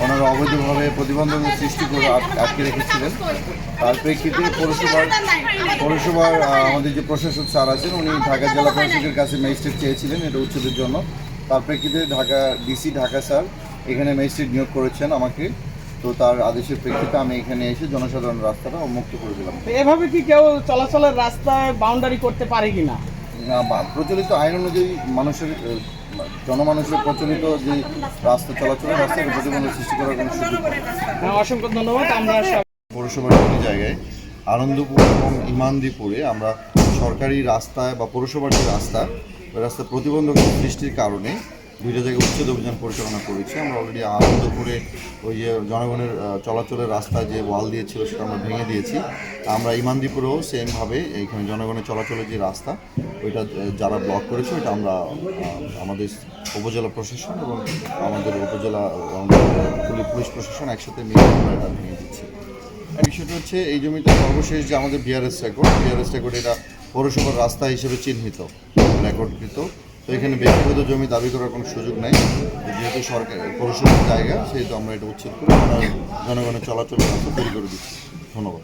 ওনারা অবৈধভাবে প্রতিবন্ধক সৃষ্টি করে আট- আটকে রেখেছিলেন। তার প্রেক্ষিতে পৌরসভার পৌরসভার আমাদের যে প্রশাসক স্যার আছেন, উনি ঢাকা জেলা প্রশাসকের কাছে ম্যাজিস্ট্রেট চেয়েছিলেন এটা উচ্ছেদের জন্য। তার প্রেক্ষিতে ঢাকা ডিসি, ঢাকা স্যার এখানে ম্যাজিস্ট্রেট নিয়োগ করেছেন আমাকে। তো তার আদেশের প্রেক্ষিতে আমি এখানে এসে জনসাধারণ রাস্তাটা উন্মুক্ত করে দিলাম। এভাবে কি কেউ চলাচলের রাস্তায় বাউন্ডারি করতে পারে কিনা? প্রচলিত আইন অনুযায়ী মানুষের জনমানুষের প্রচলিত যে রাস্তা চলাচলের রাস্তায় প্রতিবন্ধক সৃষ্টি করার কোনো সুযোগ হ্যাঁ, অসংখ্য ধন্যবাদ। আমরা পৌরসভার বিভিন্ন জায়গায় আনন্দপুর এবং ইমানদিপুরে আমরা সরকারি রাস্তায় বা পৌরসভার যে রাস্তা রাস্তা প্রতিবন্ধক সৃষ্টির কারণে দুইটা জায়গায় উচ্ছেদ অভিযান পরিচালনা করেছি। আমরা অলরেডি আনন্দপুরে ওই যে জনগণের চলাচলের রাস্তা যে ওয়াল দিয়েছিল সেটা আমরা ভেঙে দিয়েছি। আমরা ইমানদিপুরেও সেমভাবে এইখানে জনগণের চলাচলের যে রাস্তা, ওইটা যারা ব্লক করেছে ওইটা আমরা আমাদের উপজেলা প্রশাসন এবং আমাদের উপজেলা পুলিশ- পুলিশ প্রশাসন একসাথে মিলে এটা ভেঙে দিচ্ছি। বিষয়টা হচ্ছে এই জমিটা সর্বশেষ যে আমাদের বিআরএস রেকর্ড বিআরএস রেকর্ড এটা পৌরসভার রাস্তা হিসেবে চিহ্নিত রেকর্ডকৃত তো এখানে ব্যক্তিগত জমি দাবি করার কোনো সুযোগ নাই। যেহেতু সরকার পৌরসভার জায়গা, সেহেতু আমরা এটা উচ্ছেদ করে জনগণের চলাচলের তৈরি করে দিচ্ছি। ধন্যবাদ।